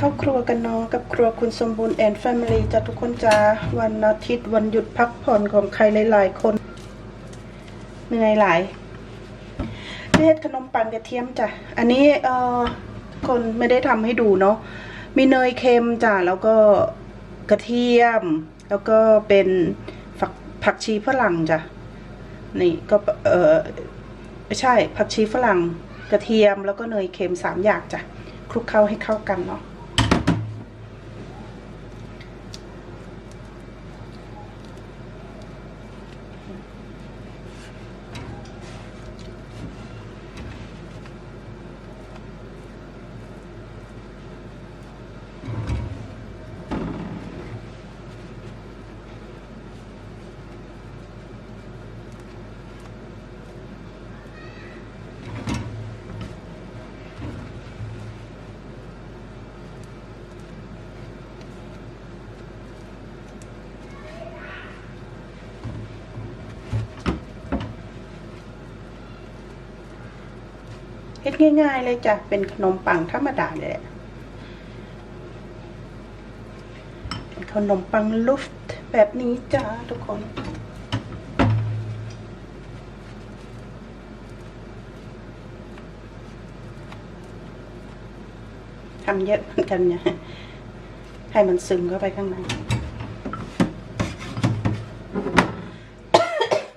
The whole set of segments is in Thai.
เข้าครัวกันเนาะกับครัวคุณสมบูรณ์แอนด์แฟมิลี่จ้ะทุกคนจ้าวันอาทิตย์วันหยุดพักผ่อนของใครหลาย ๆ คนเหนื่อยหลายเฮ็ดขนมปังกระเทียมจ้ะอันนี้เอ่อคนไม่ได้ทำให้ดูเนาะมีเนยเค็มจ้ะแล้วก็กระเทียม แล้วก็เป็นผักผักชีฝรั่งจ้ะนี่ก็เออไม่ใช่ผักชีฝรั่งกระเทียมแล้วก็เนยเค็มสามอย่างจ้ะคลุกเข้าให้เข้ากันเนาะ ฮ็ดง่าย ๆ เลยจ้ะ เป็นขนมปังธรรมดาเลยแหละเป็นขนมปังลูฟต์แบบนี้จ้าทุกคนทำเยอะเหมือนกันเนี่ยให้มันซึมเข้าไปข้างใน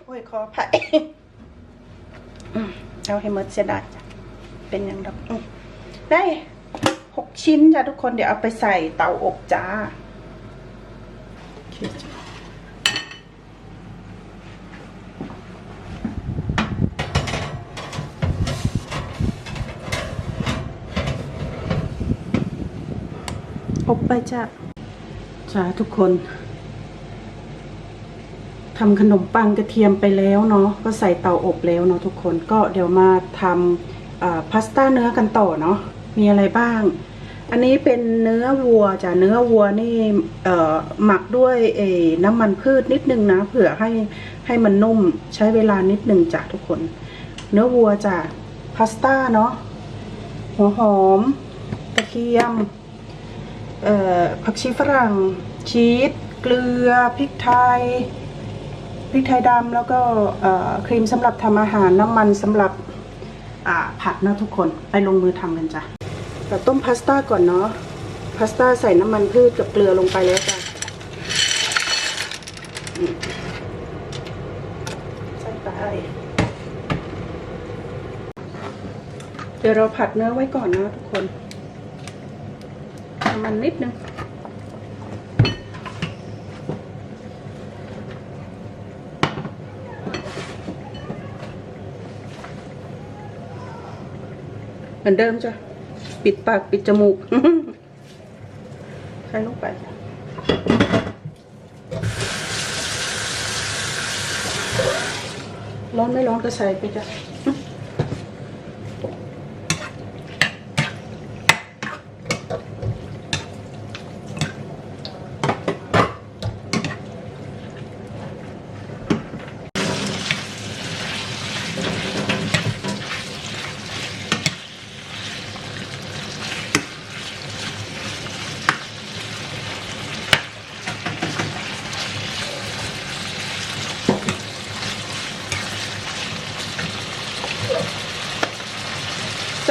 โอ้ยคอไผ่อืมเอาให้หมดเสียดายจ้ะ เป็นอย่างดอกอืมได้หกชิ้นจ้ะทุกคนเดี๋ยวเอาไปใส่เตาอบจ้าอบไปจ้ะจ้าทุกคนทำขนมปังกระเทียมไปแล้วเนาะก็ใส่เตาอบแล้วเนาะทุกคนก็เดี๋ยวมาทำ พาสต้าเนื้อกันต่อเนาะมีอะไรบ้าง อันนี้เป็นเนื้อวัวจ้ะเนื้อวัวนี่หมักด้วยน้ำมันพืชนิดนึงนะเผื่อให้ให้มันนุ่มใช้เวลานิดนึงจ้ะทุกคน เนื้อวัวจ้ะพาสต้าเนาะหัวหอมกระเทียมผักชีฝรั่งชีสเกลือพริกไทยพริกไทยดำแล้วก็ครีมสำหรับทำอาหารน้ำมันสำหรับ ผัดนะทุกคนไปลงมือทำกันจ้ะเราต้มพาสต้าก่อนเนาะพาสต้าใส่น้ำมันพืชกับเกลือลงไปแล้วจ้ะใส่ไปเดี๋ยวเราผัดเนื้อไว้ก่อนนะทุกคนน้ำมันนิดนึง เหมือนเดิมจ้ะ ปิดปากปิดจมูก ใส่ลงไป ร้อนไม่ร้อนก็ใส่ไปจ้ะ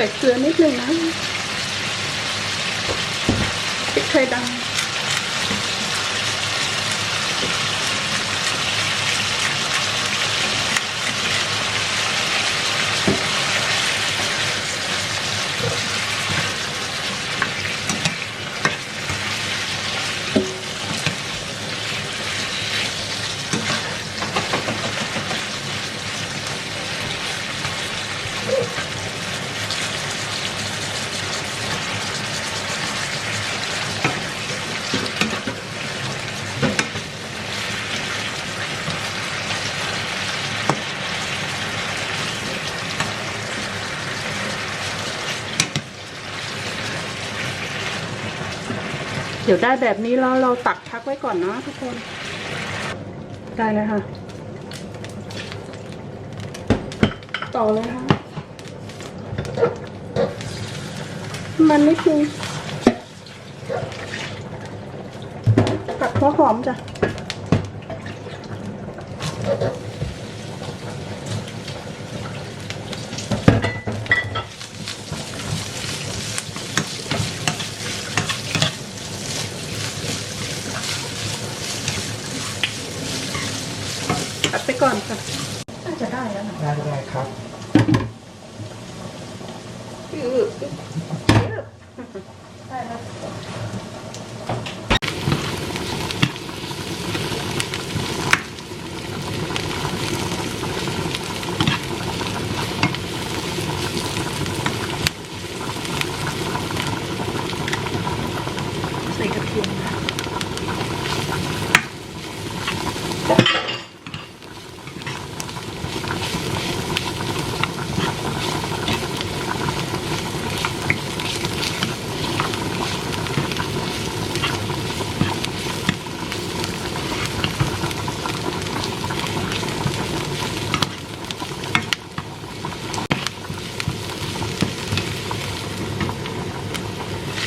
ใส่เกลือนิดนึงนะพริกไทยดำ ดี๋ยวได้แบบนี้แล้วเราตักพักไว้ก่อนนะทุกคน ได้เลยค่ะ ต่อเลยค่ะ มันนิดนึงผัดหัวหอมจ้ะ ผัดไปก่อนค่ะ น่าจะได้แล้วนะ ได้ได้ครับ อือได้แล้ว ใส่กระเทียมค่ะ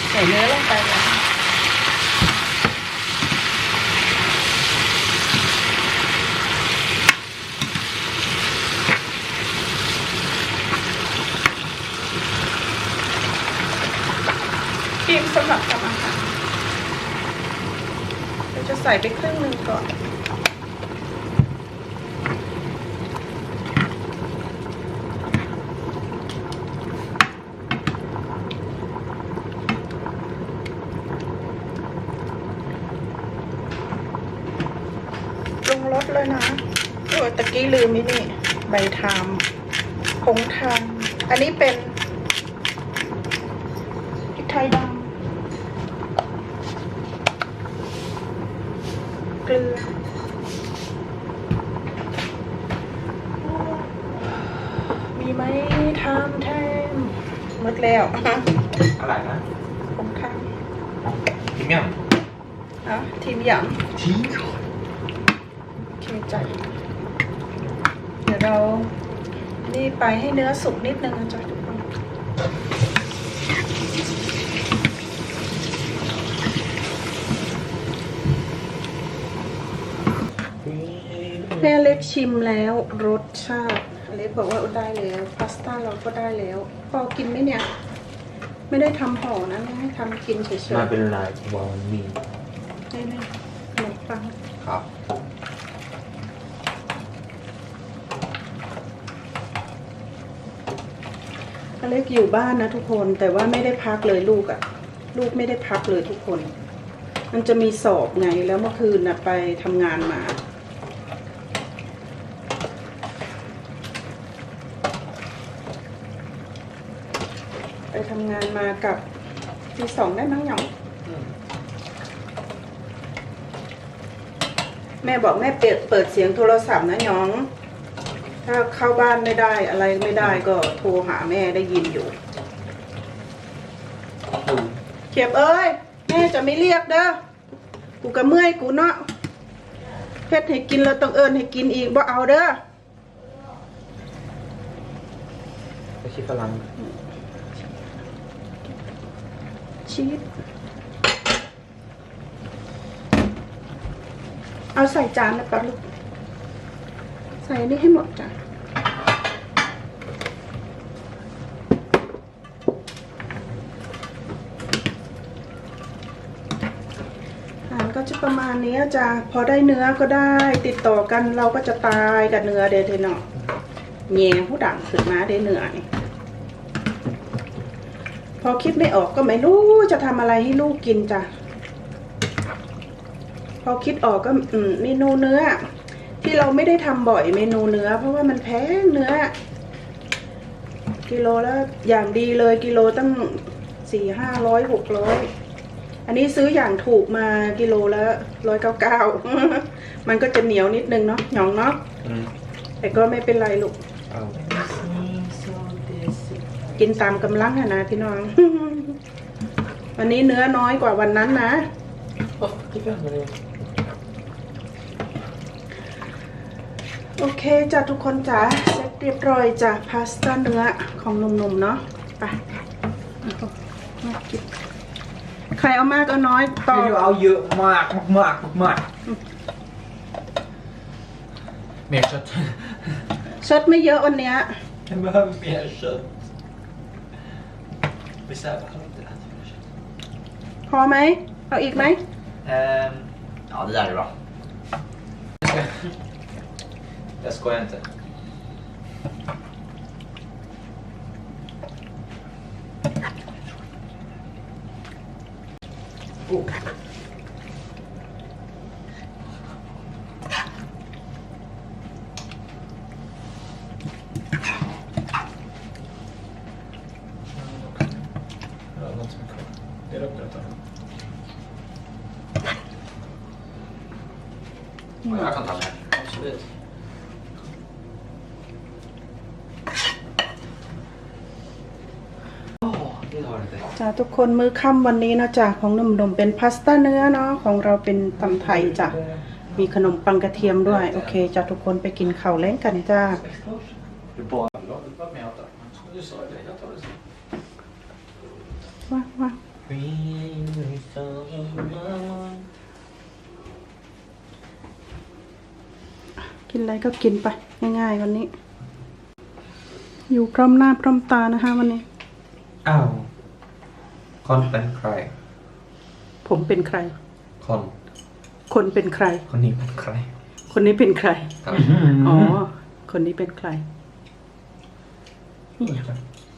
ใส่เนื้อลงไปเลยครีมสำหรับทำอาหารเรา จะใส่ไปครึ่งหนึ่งก่อนปรุงรสเลยนะโอ้ตะกี้ลืมนี่นี่ ใบทามผงทามอันนี้เป็นพริกไทยดำเกลือ มีไหมทามแทมหมดแล้ว อะไรนะ ผงทาม พรีเมียมอะทีมหยางทีเทใจ เดี๋ยวเรา นี่ไปให้เนื้อสุกนิดนึงนะจ๊ะทุกคนแม่เล็กชิมแล้วรสชาติ เล็กบอกว่าได้แล้ว พาสต้าเราก็ได้แล้ว พอกินไหมเนี่ย ไม่ได้ทำห่อนะไม่ให้ทำกินเฉยๆมาเป็นลายบอลมีได้ไหมขนมปังครับ อเล็กอยู่บ้านนะทุกคนแต่ว่าไม่ได้พักเลยลูกอะลูกไม่ได้พักเลยทุกคน มันจะมีสอบไงแล้วเมื่อคืนน่ะไปทำงานมา ทำงานมากับทีสองได้มั้งหยองแม่บอกแม่เปิดเปิดเสียงโทรศัพท์นะหยอง ถ้าเข้าบ้านไม่ได้อะไรไม่ได้ก็โทรหาแม่ได้ยินอยู่ เขียบเอ้ย แม่จะไม่เรียกเด้อกูก็เมื่อยกูเนาะเพชรให้กินแล้วต้องเอิญให้กินอีกบ่เอาเด้อไม่ใช่ฝรั่ง ชีสเอาใส่จานนะปะลูก ใส่นี่ให้หมดจ้ะอาหารก็จะประมาณนี้จ้ะพอได้เนื้อก็ได้ติดต่อกันเราก็จะตายกับเนื้อเดทเนาะแง่ผู้ดังขึ้นมาได้เนื้อนี่ พอคิดไม่ออกก็ไม่รู้จะทำอะไรให้ลูกกินจ้ะ พอคิดออกก็อืมเมนูเนื้อ ที่เราไม่ได้ทำบ่อยเมนูเนื้อ เพราะว่ามันแพงเนื้อ กิโลแล้วอย่างดีเลยกิโลตั้งสี่ห้าร้อยหกร้อยอันนี้ซื้ออย่างถูกมากิโลละร้อยเก้าเก้ามันก็จะเหนียวนิดนึงเนาะหยองเนาะอืมแต่ก็ไม่เป็นไรลูกเอา กินตามกำลังอะนะพี่น้อง วันนี้เนื้อน้อยกว่าวันนั้นนะโอ้ที่เพื่อนมาเลยโอเคจ้ะทุกคนจ้ะเสร็จเรียบร้อยจ้ะพาสต้าเนื้อของหนุ่มๆเนาะไปเอามากินใครเอามากเอาน้อยตอบ ju เอาเยอะมากมากมากเมชชดไม่เยอะวันเนี้ย Jag behöver mer kött. Vissa behöver inte äta mer kött. พอ ไหมเอาอีกไหม Ehm, ja, det där är bra. Jag skojar inte. Oh. Ja, något som är kvar. จ้าทุกคนมือค่ำวันนี้นะจ้าของหนุ่มๆเป็นพาสต้าเนื้อเนาะของเราเป็นตำไทยจ้ะมีขนมปังกระเทียมด้วย โอเคจ้าทุกคนไปกินข้าวแล้งกันจ้า la du bara med åtta. Du sa det, jag tar det sen. ว้าว้ากิน อะไรก็กินไป ง่ายๆวันนี้ อยู่พร้อมหน้าพร้อมตานะคะวันนี้ อ้าวคอนเป็นใคร ผมเป็นใคร คอน คนเป็นใคร คนนี้เป็นใคร คนนี้เป็นใคร ครับอ๋อ คนนี้เป็นใคร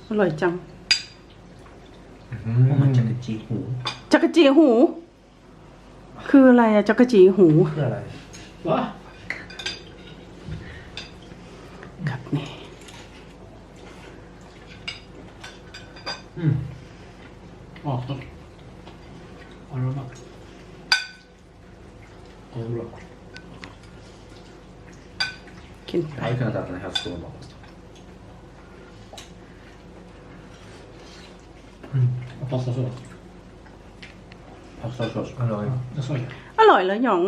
อร่อยจังมันจะกระจีหูจักรจีหู คืออะไรอะจักรจีหู คืออะไร Va? ครับนี่ Mm. 18. Har du med? Ja, det är bra. กินไป Jag hade kunnat äta den här stora maten. Och pastasås. Pastasås. Halloj. Det sa jag. อร่อยแล้วหยอง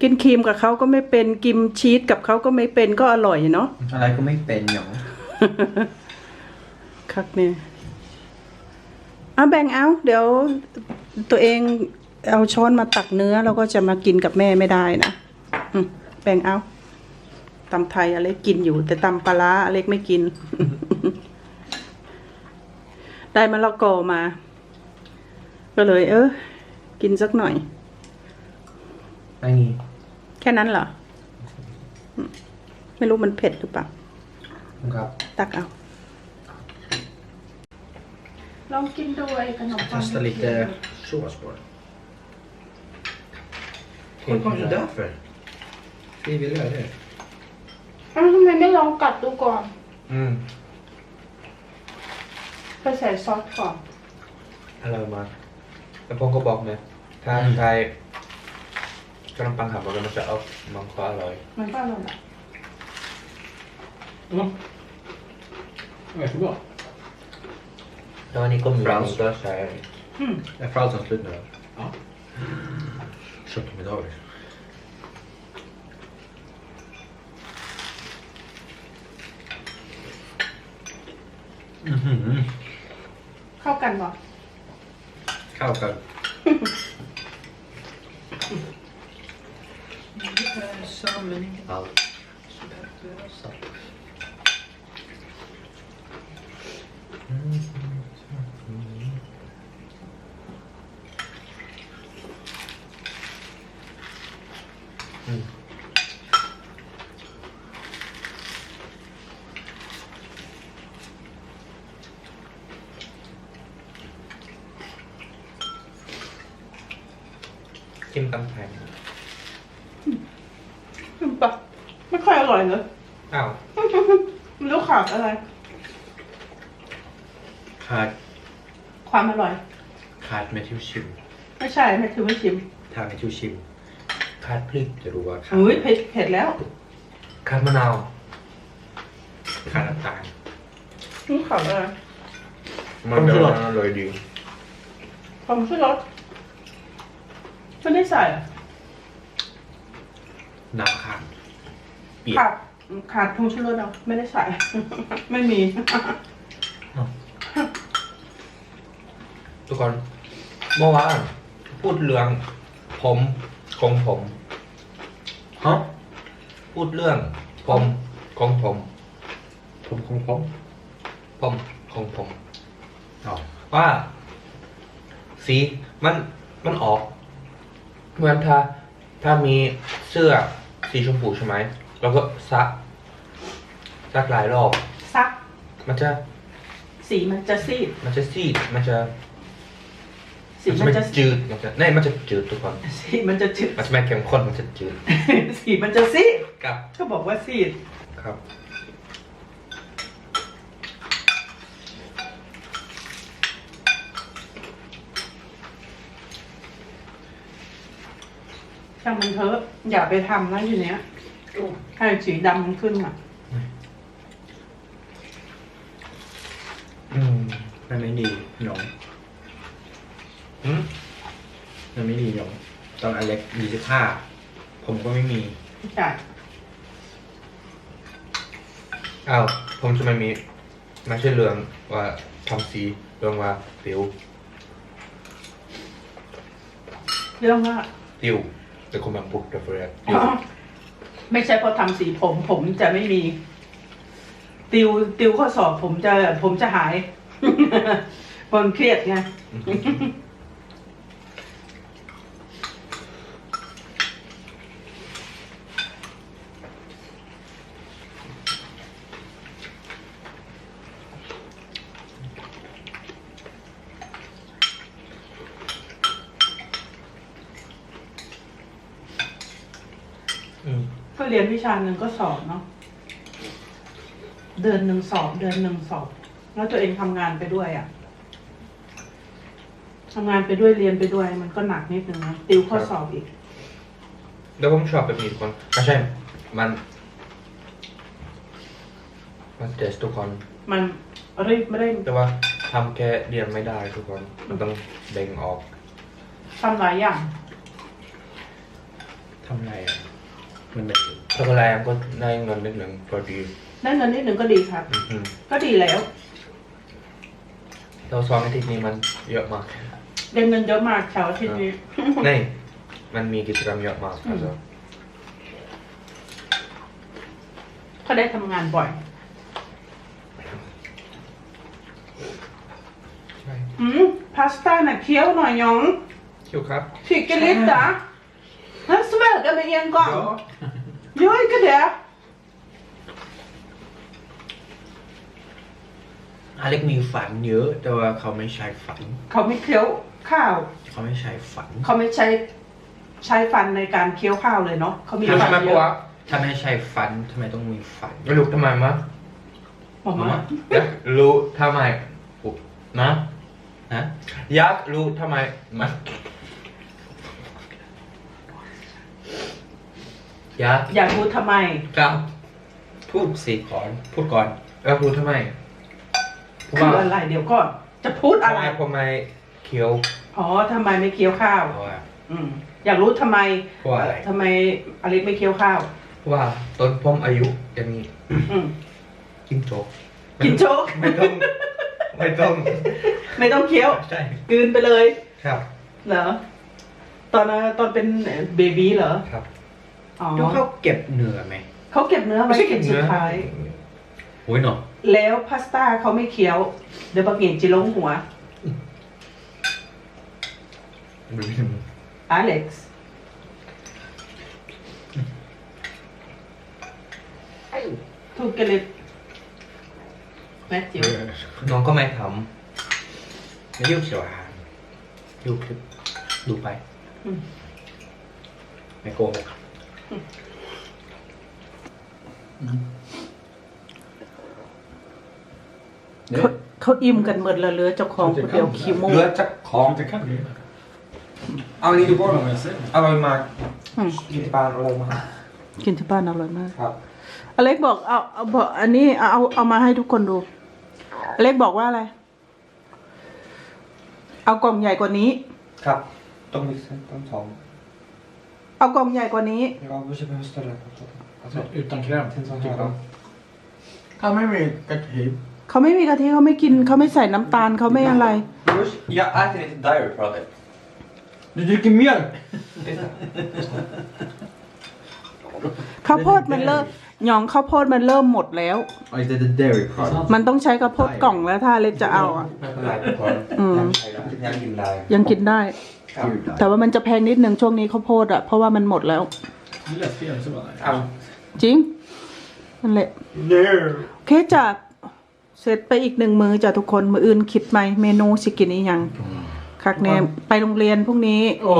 กินครีมกับเขาก็ไม่เป็นกินชีสกับเขาก็ไม่เป็นก็อร่อยเนาะอะไรก็ไม่เป็นหยอง คักเนี่ยเอาแบ่งเอา เดี๋ยวตัวเองเอาช้อนมาตักเนื้อแล้วก็จะมากินกับแม่ไม่ได้นะอืมแบ่งเอาตำไทยอเล็กกินอยู่ แต่ตำปลาร้าอเล็กไม่กิน ได้มะละกอมา ก็เลย เออ กินสักหน่อยไม่มีแค่นั้นเหรออืมไม่รู้มันเผ็ดหรือเปล่า ครับ ตักเอา ลองกินด้วยขนมปัง Testa lite sås på det. Vad kom du där för? Frivillig är det. อ้าวทำไมไม่ลองกัดดูก่อน Mm. ไปใส่ซอสก่อน อร่อยมากแต่ผมก็บอกนะถ้าไทยขนมปังหับมันจะเอามันก็อร่อยมันก็อร่อยแหละ Ja. Varsågod. แล้ววันนี้ก็มี Frans. ก็ใช้อืม Är Fransen slut nu då? Ja. Köttmiddag. Mhm. เข้ากันบ่ Kaukar. กินตำไทยอืมปะไม่ค่อยอร่อยเลยอ้าวไม่รู้ขาดอะไร ขาดความอร่อย ขาดแมทธิวชิม ไม่ใช่ไม่ถือไม่ชิมถ้าแมทธิวชิม ขาดพริกจะรู้ว่าขาดอุ้ยเผ็ดเผ็ดแล้วขาดมะนาว ขาดน้ำตาลนี่ขาดอะไรมันจะอร่อยดีผมช่วยรส ไม่ได้ใส่น้ำขาดเปียกขาดขาดผงชูรสเอาไม่ได้ใส่ ไม่มีตทุกคนเมื่อวานพูดเรื่องผมของผมฮะพูดเรื่องผมของผม ผมคงผมผมของผม อ๋อว่า สีมันมันออก เหมือนถ้า ถ้ามีเสื้อสีชมพูใช่ไหมแล้วก็ซัก ซักหลายรอบ ซักมันจะสีมันจะซีด มันจะซีดมันจะสีมันจะจืดมันจะนี่มันจะจืดทุกคนสีมันจะจืดมันจะไม่เข้มข้นมันจะจืด สีมันจะซีดครับก็บอกว่าซีดครับ ช่างมันเถอะอย่าไปทำนะทีเนี้ยให้สีดำมันขึ้นอะอืมมันไม่ดีหยงอืมมันไม่ดีหยงตอนอเล็กมีสิบห้าผมก็ไม่มีใช่อ้าวผมจะไม่มีไม่ใช่เรื่องว่าทำสีเรื่องว่าติวเรื่องว่าติว เป็นคนมาบุกเดฟเฟอร์อ๋อไม่ใช่เพราะทำสีผม ผมจะไม่มี ติวติวข้อสอบผมจะผมจะหายปนเครียดไงอืม ก็เรียนวิ ชาหนึ่งก็สอบเนาะเดือนหนึ่งสอบ เดือนหนึ่งสอบ แล้วตัวเองทำงานไปด้วยอะ่ะทำงานไปด้วยเรียนไปด้วย มันก็หนักนิดนึงนะติวข้อสอบอีก แล้วผมชอบแบบนี้ทุกคนไม่ใช่ มัน มันเทสทุกคน มันรีบไม่ได้แต่ว่าทำแค่เรียนไม่ได้ทุกคน มันต้องเด้งออกทำหลายอย่างทำไรอะ มันแบบ ถ้าแรงก็ได้เงินนิดหนึ่งก็ดีได้เงินนิดหนึ่งก็ดีครับ อืมก็ดีแล้ว เราสองอาทิตย์นี้มันเยอะมากได้เงินเยอะมากเสาร์อาทิตย์นี้ นี่มันมีกิจกรรมเยอะมากครับอืม ก็ได้ทำงานบ่อย ใช่อืมพาสต้าน่ะเคี้ยวหน่อยหยองคิวครับ Tycker lite. Han sväljer med en gång. Gör inte det. อเล็กมีฝันเยอะ แต่ว่าเขาไม่ใช้ฝัน เขาไม่เคี้ยวข้าว เขาไม่ใช้ฝันเขาไม่ใช้ใช้ฟันในการเคี้ยวข้าวเลยเนาะเขามีรู้ฟัทำไมเยปะวะอะถ้าไม่ใช้ฝันทำไมต้องมีฝันไม่รู้ทำไมมั้งบอกมาอยากรู้ทำไมอุ๊ยนะนะ อยากรู้ทำไมมัน อยากอยากรู้ทำไมกับ พูดสิก่อนพูดก่อนอยากรู้ทำไมเพราะคือว่าอะไร เดี๋ยวก่อนจะพูดทำอะไรไมผมไม่เคี้ยวอ๋อทำไมไม่เคี้ยวข้าว เพราะว่า อืม อยากรู้ทำไมเพราะว่าอะไร ทำไมอเล็กไม่เคี้ยวข้าว เพราะว่าตอนผมอายุอย่างนี้อืม กินโจ๊กกินโจ๊ก ไม่ต้อง ไม่ต้องไม่ต้องเคี้ยวใช่กลืนไปเลย ครับ เหรอ ตอนนั้นตอนเป็นเบบีเหรอ ครับ อ๋อแล้วเขาเก็บเนื้อไหม เขาเก็บเนื้อไว้กินสุดท้าย โอ้ยเนาะแล้วพาสต้าเขาไม่เคี้ยว เดี๋ยวบางเห็นจิลงหัวอเล็กซ์ ถูกกันเลยแมทธิวน้องก็ไม่ทไม่ยุ่งเสียวหางดูคลิปดูไปอืมไม่โกหกเขาเขาอิ่มกันหมดแล้วเหลือเจ้าของคนเดียวขี้ำมูกเลือดจากของ Det kan bli. เอานี้ดูก่อน Vad jag säger. อร่อยมากอืมกินปลาอร่อยมากกินที่บ้านอร่อยมาก ครับอเล็กบอกเอาเอาบอกอันนี้เอาเอาเอามาให้ทุกคนดู อเล็กบอกว่าอะไร เอากล่องใหญ่กว่านี้ ครับ ต้องมีเส้นต้องสอง เอากล่องใหญ่กว่านี้เราไม่ใช่เป็นสเตอร์เลยครับ Utan kräm. Till sån tycker här. jag. Ja, men med kakahi. เขาไม่มีกะทิเขาไม่กินเขาไม่ใส่น้ำตาลเขาไม่อะไร Jag äter inte dairy product. Du dricker mjölk! ข้าวโพดมันเริ่มหยองข้าวโพดมันเริ่มหมดแล้ว Ja, inte the dairy product. มันต้องใช้ข้าวโพดกล่องแล้วถ้าเล็กจะเอาอะไม่เป็นไรทุกคนอืมยังกินได้ ยังกินได้ Pure diet. แต่ว่ามันจะแพงนิดนึงช่วงนี้ข้าวโพดอะเพราะว่ามันหมดแล้ว Du lät fel så bara. เอา จริงนั่นแหละโอเคจ้ะเสร็จไปอีกหนึ่งมือจ้ะทุกคนมืออื่นคิดไหมเมนูสิกินอีหยังคักแนมไปโรงเรียนพรุ่งนี้ Åh!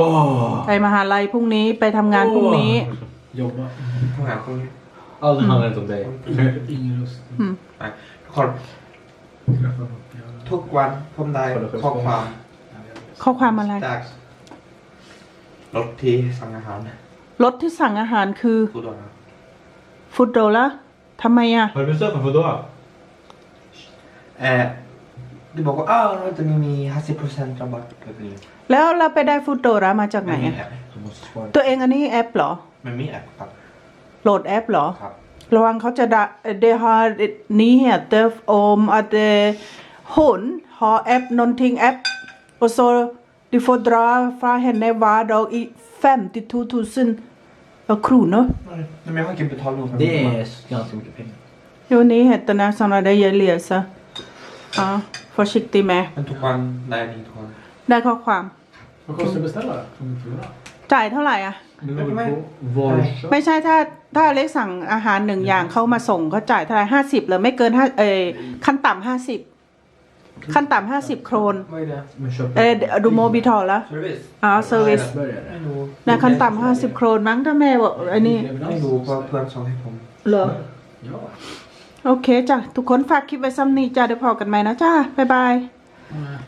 ไปมหาลัยพรุ่งนี้ไปทำงานพรุ่งนี้ Jobba. ทำงานพรุ่งนี้ Allt handlar inte om dig. Ingen lust. อืม ไปทุกคน Träffa upp. Jag- ทุกวันผมได้ข้อความข้อความอะไร จาก รถที่สั่งอาหารรถที่สั่งอาหารคือฟูดอนครับฟูดโดละทำไมอะ Har du besökt mig? Vadå? เออ du บอกว่าอ้าวเราจะมีมี 50%rabatt แบบนี้แล้วเราไปได้ฟูดโดละมาจากไหนไม่มีอะแอป Du måste spara. ตัวเองอันนี้แอปเหรอมันมีแอปครับโหลดแอปเหรอครับระวังเขาจะด่า det har nyheter om att eh, hon har app någonting app och så de får dra från henne varje dag i 52 000 kronor. Men jag har inte betalt någon Det är ganska mycket pengar. Jo, nyheterna sådana där jag läser. Ja, försiktig med. มันทุกวันได้นี่ทุกคนได้ข้อความ Vad kostar det att beställa det? Från Fura? จ่ายเท่าไหร่อะ Det beror Men- på var du köper. ไม่ใช่ถ้าถ้าเล็กสั่งอาหารหนึ่งอย่างเขามาส่งเขาจ่ายเท่าไหร่ห้าสิบหรือไม่เกินห้าเออขั้นต่ำห้าสิบ ขั้นต่ำห้าสิบโครน Vad är det? Men köp เออดูโมบิทอลแล้ว Service? อ๋อเซอร์วิส Börjar det? ไม่รู้นะขั้นต่ำห้าสิบโครนมั้งถ้าแม่บอกอันนี้ไม่รู้เพราะเพื่อนส่งให้ผมเหรอ Ja. โอเคจ้ะ ทุกคนฝากคลิปไว้ซ้ำนี้จ้ะเดี๋ยวพอกันไหมนะจ้าบ๊ายบาย Nej.